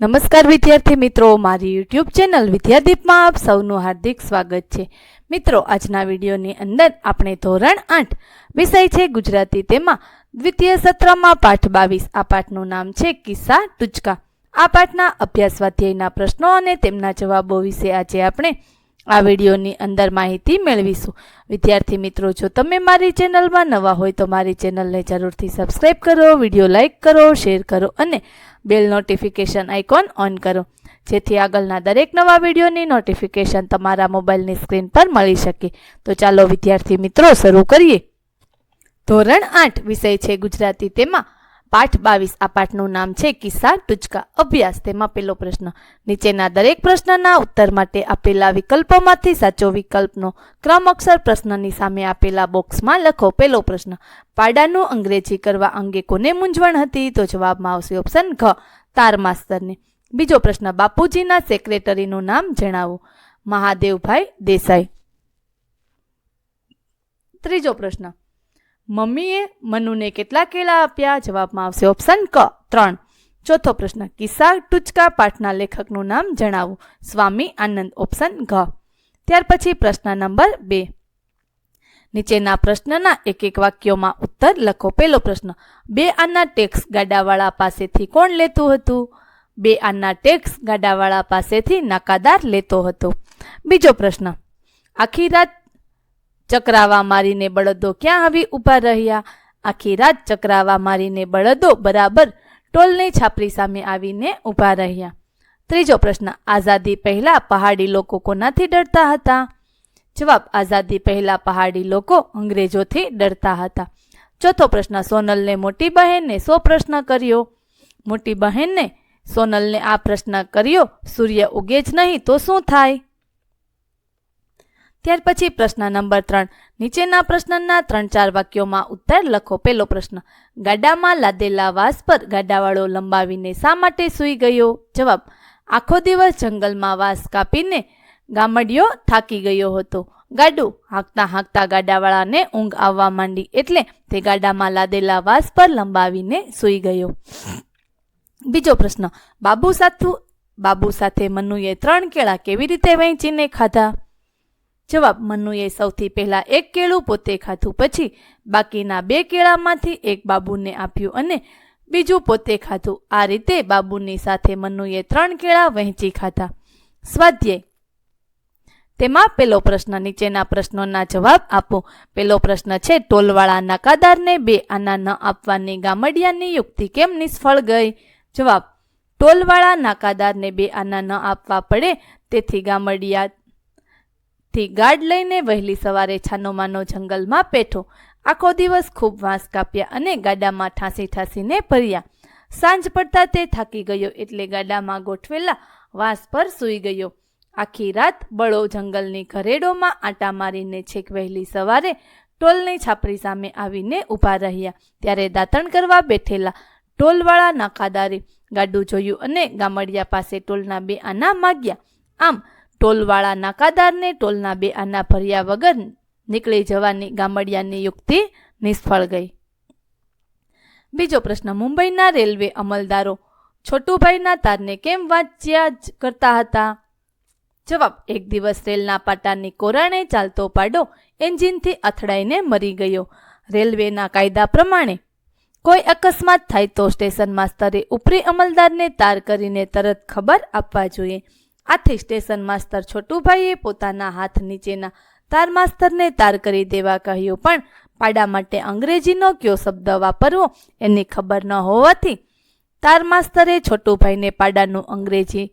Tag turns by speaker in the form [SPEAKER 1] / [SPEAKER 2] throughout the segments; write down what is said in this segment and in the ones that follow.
[SPEAKER 1] નમસ્કાર વિદ્યાર્થી મિત્રો, મારી યુટ્યુબ ચેનલ વિદ્યાદીપમાં આપ સૌનું હાર્દિક સ્વાગત છે. મિત્રો, આજના વિડીયોની અંદર આપણે ધોરણ આઠ વિષય છે ગુજરાતી તેમાં દ્વિતીય સત્રમાં પાઠ બાવીસ. આ પાઠનું નામ છે કિસ્સા ટૂચકા. આ પાઠના અભ્યાસ સ્વાધ્યાયના પ્રશ્નો અને તેમના જવાબો વિશે આજે આપણે આ વિડીયોની અંદર માહિતી મેળવીશું. વિદ્યાર્થી મિત્રો, જો તમે મારી ચેનલમાં નવા હોય તો મારી ચેનલને જરૂરથી સબસ્ક્રાઈબ કરો, વીડિયો લાઇક કરો, શેર કરો અને બેલ નોટિફિકેશન આઇકોન ઓન કરો. જેથી આગળના દરેક નવા વિડીયોની નોટિફિકેશન તમારા મોબાઈલની સ્ક્રીન પર મળી શકે. તો ચાલો વિદ્યાર્થી મિત્રો, શરૂ કરીએ. ધોરણ આઠ વિષય છે ગુજરાતી. તેમાં પાઠ બાવીસ, આ પાઠનું નામ છે કિસ્સા ટૂચકા અભ્યાસ. તેમાં પેલો પ્રશ્ન, નીચેના દરેક પ્રશ્નના ઉત્તર માટે આપેલા વિકલ્પોમાંથી સાચો વિકલ્પનો ક્રમ અક્ષર પ્રશ્નની સામે આપેલા બોક્સમાં લખો. પેલો પ્રશ્ન, પાડાનું અંગ્રેજી કરવા અંગે કોને મૂંઝવણ હતી? તો જવાબમાં આવશે ઓપ્શન ઘ તાર માસ્તરને બીજો પ્રશ્ન, બાપુજીના સેક્રેટરીનું નામ જણાવો. મહાદેવભાઈ દેસાઈ. ત્રીજો પ્રશ્ન મમ્મીએ મનુને કેટલા કેળા આપ્યા? જવાબમાં આવશે ઓપ્શન ક, ત્રણ. ચોથો પ્રશ્ન કિસ્સા ટૂચકા પાઠના લેખકનું નામ જણાવો. સ્વામી આનંદ ઓપ્શન ઘ. ત્યાર પછી પ્રશ્ન નંબર બે. નીચેના પ્રશ્નના એક એક વાક્યોમાં ઉત્તર લખો. પહેલો પ્રશ્ન, બે આના ટેક્સ ગાડાવાળા પાસેથી કોણ લેતું હતું? બે આના ટેક્સ ગાડાવાળા પાસેથી નાકાદાર લેતો હતો. બીજો પ્રશ્ન, આખી રાત ચક્રાવા મારીને બળદો ક્યાં આવી ઊભા રહ્યા? આખી રાત ચક્રાવા મારીને બળદો બરાબર ટોલની છાપરી સામે આવીને ઊભા રહ્યા. ત્રીજો પ્રશ્ન, આઝાદી પહેલાં પહાડી લોકો કોનાથી ડરતા હતા? જવાબ, આઝાદી પહેલાં પહાડી લોકો અંગ્રેજોથી ડરતા હતા. ચોથો પ્રશ્ન, સોનલને મોટી બહેનને સો પ્રશ્ન કર્યો? મોટી બહેનને સોનલને આ પ્રશ્ન કર્યો, સૂર્ય ઉગે જ નહીં તો શું થાય? ત્યાર પછી પ્રશ્ન નંબર ત્રણ. નીચેના પ્રશ્નના ત્રણ ચાર વાક્યોમાં ઉત્તર લખો. પેલો પ્રશ્ન, ગાડામાં લાદેલા વાસ પર ગાડાવાળો લંબાવીને શા માટે સૂઈ ગયો? જવાબ, આખો દિવસ જંગલમાં વાસ કાપીને ગામડિયો થાકી ગયો હતો. ગાડું, હાંકતા હાંકતા ગાડાવાળાને ઊંઘ આવવા માંડી એટલે તે ગાડામાં લાદેલા વાસ પર લંબાવીને સૂઈ ગયો. બીજો પ્રશ્ન, બાબુ સાથુ, બાબુ સાથે મનુએ ત્રણ કેળા કેવી રીતે વહેંચીને ખાધા? જવાબ, મનુએ સૌથી પહેલાં એક કેળું પોતે ખાધું, પછી બાકીના બે કેળામાંથી એક બાબુને આપ્યું અને બીજું પોતે ખાધું. આ રીતે બાબુની સાથે મનુએ ત્રણ કેળા વહેંચી ખાધા. સ્વાધ્યાય. તેમાં પેલો પ્રશ્ન નીચેના પ્રશ્નોના જવાબ આપો. પેલો પ્રશ્ન છે, ટોલવાળા નાકાદારને બે આના ન આપવાની ગામડિયાની યુક્તિ કેમ નિષ્ફળ ગઈ? જવાબ, ટોલવાળા નાકાદારને બે આના ન આપવા પડે, તેથી ગામડિયા થી ગાર્ડ લઈને વહેલી સવારે છાનોમાનો જંગલમાં પેઠો આખો દિવસ ખૂબ વાંસ કાપ્યા અને ગાડામાં ઠાંસી ઠાંસીને ભર્યા. સાંજ પડતા તે થાકી ગયો એટલે ગાડામાં ગોઠવેલા વાંસ પર સૂઈ ગયો. આખી રાત બળો જંગલની ઘરેડોમાં આંટા મારીને છેક વહેલી સવારે ટોલની છાપરી સામે આવીને ઊભા રહ્યા. ત્યારે દાંતણ કરવા બેઠેલા ટોલવાળા નાકાદારે ગાડું જોયું અને ગામડિયા પાસે ટોલના બે આના માગ્યા. આમ ટોલવાળા નાકાદારને ટોલના બે આના ભર્યા વગર નીકળી જવાની ગામડિયાની યુક્તિ નિષ્ફળ ગઈ. બીજો પ્રશ્ન, મુંબઈના રેલવે અમલદારો છોટુભાઈના તારને કેમ વાંચ્યા જ કરતા હતા? જવાબ, એક દિવસ રેલના પાટાની કોરાણે ચાલતો પાડો એન્જિનથી અથડાઈને મરી ગયો. રેલવેના કાયદા પ્રમાણે કોઈ અકસ્માત થાય તો સ્ટેશન માસ્તરે ઉપરી અમલદારને તાર કરીને તરત ખબર આપવા જોઈએ. આથી સ્ટેશન માસ્તર છોટુભાઈએ પોતાના હાથ નીચેના તાર માસ્તરને તાર કરી દેવા કહ્યું. પણ પાડા માટે અંગ્રેજીનો કયો શબ્દ વાપરવો એની ખબર ન હોવાથી તાર માસ્તરે છોટુભાઈને પાડાનું અંગ્રેજી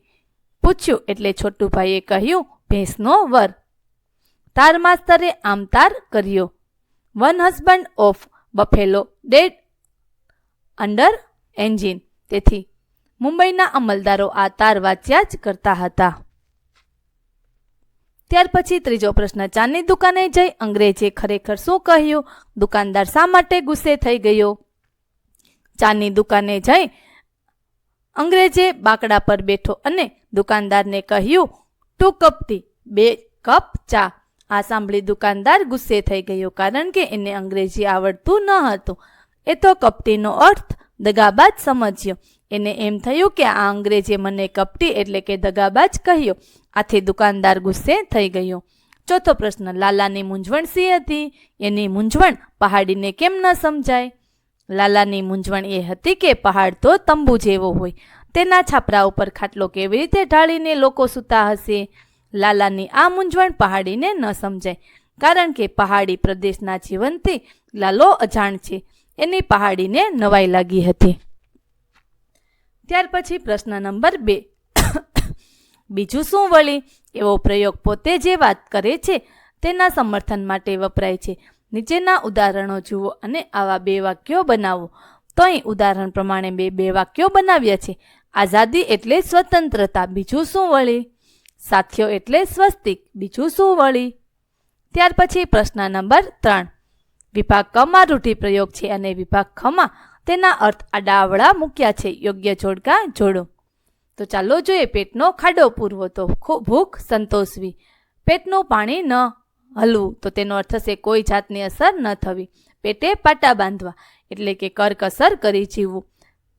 [SPEAKER 1] પૂછ્યું એટલે છોટુભાઈએ કહ્યું, ભેંસનો વર. તાર માસ્તરે આમ તાર કર્યો. One husband of buffalo dead under engine તેથી મુંબઈના અમલદારો આ તાર વાંચ્યા જ કરતા હતા. ત્યાર પછી ત્રીજો પ્રશ્ન ચાની દુકાને જઈ અંગ્રેજે ખરેખર શું કહ્યું? દુકાનદાર શા માટે ગુસ્સે થઈ ગયો? ચાની દુકાને જઈ અંગ્રેજે બાકડા પર બેઠો અને દુકાનદારને કહ્યું ટુ કપ ટી, બે કપ ચા. આ સાંભળી દુકાનદાર ગુસ્સે થઈ ગયો કારણ કે એને અંગ્રેજી આવડતું ન હતું. એ તો કપટીનો અર્થ દગાબાજ સમજ્યો. એને એમ થયું કે આ અંગ્રેજે મને કપટી એટલે કે દગાબાજ કહ્યો. આથી દુકાનદાર ગુસ્સે થઈ ગયો. ચોથો પ્રશ્ન, લાલાની મૂંઝવણ શી હતી? એની મૂંઝવણ પહાડીને કેમ ન સમજાય? લાલાની મૂંઝવણ એ હતી કે પહાડ તો તંબુ જેવો હોય. તેના છાપરા ઉપર ખાટલો કેવી રીતે ઢાળીને લોકો સૂતા હશે? લાલાની આ મૂંઝવણ પહાડીને ન સમજાય. કારણ કે પહાડી પ્રદેશના જીવનથી લાલો અજાણ છે. એની પહાડીને નવાઈ લાગી હતી. ત્યાર પછી પ્રશ્ન નંબર બે. બીજું શું વળી? એવો પ્રયોગ પોતે જે વાત કરે છે, તેના સમર્થન માટે વપરાય છે. નીચેના ઉદાહરણો જુઓ અને આવા બે વાક્યો બનાવો. તો અહીં ઉદાહરણ પ્રમાણે બે બે વાક્યો બનાવ્યા છે. આઝાદી એટલે સ્વતંત્રતા. બીજું શું વળી? સાથીઓ એટલે સ્વસ્તિક. બીજું શું વળી? ત્યાર પછી પ્રશ્ન નંબર ત્રણ. વિભાગ કમાં રૂઢિપ્રયોગ છે અને વિભાગ ખમાં તેના અર્થ આડાવડા મૂક્યા છે. યોગ્ય જોડકા જોડો. તો ચાલો જોઈએ પેટનો ખાડો પૂરવો તો ભૂખ સંતોષવી. પેટનું પાણી ન હલવું તો તેનો અર્થ થશે કોઈ જાતની અસર ન થવી. પેટે પાટા બાંધવા એટલે કે કરકસર કરી જીવવું.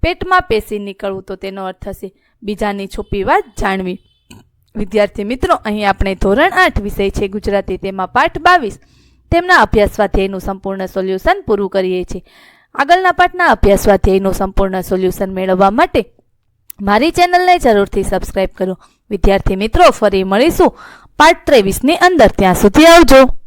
[SPEAKER 1] પેટમાં પેસી નીકળવું તો તેનો અર્થ થશે બીજાની છુપી વાત જાણવી. વિદ્યાર્થી મિત્રો, અહીં આપણે ધોરણ આઠ વિષય છે ગુજરાતી. તેમાં પાઠ બાવીસ. તેમના અભ્યાસ સ્વાધ્યાયનું સંપૂર્ણ સોલ્યુશન પૂરું કરીએ છીએ. આગળના પાઠના અભ્યાસ સ્વાધ્યાયનું સંપૂર્ણ સોલ્યુશન મેળવવા માટે મારી ચેનલને જરૂરથી સબસ્ક્રાઇબ કરો. વિદ્યાર્થી મિત્રો, ફરી મળીશું. પાઠ ત્રેવીસની અંદર. ત્યાં સુધી આવજો.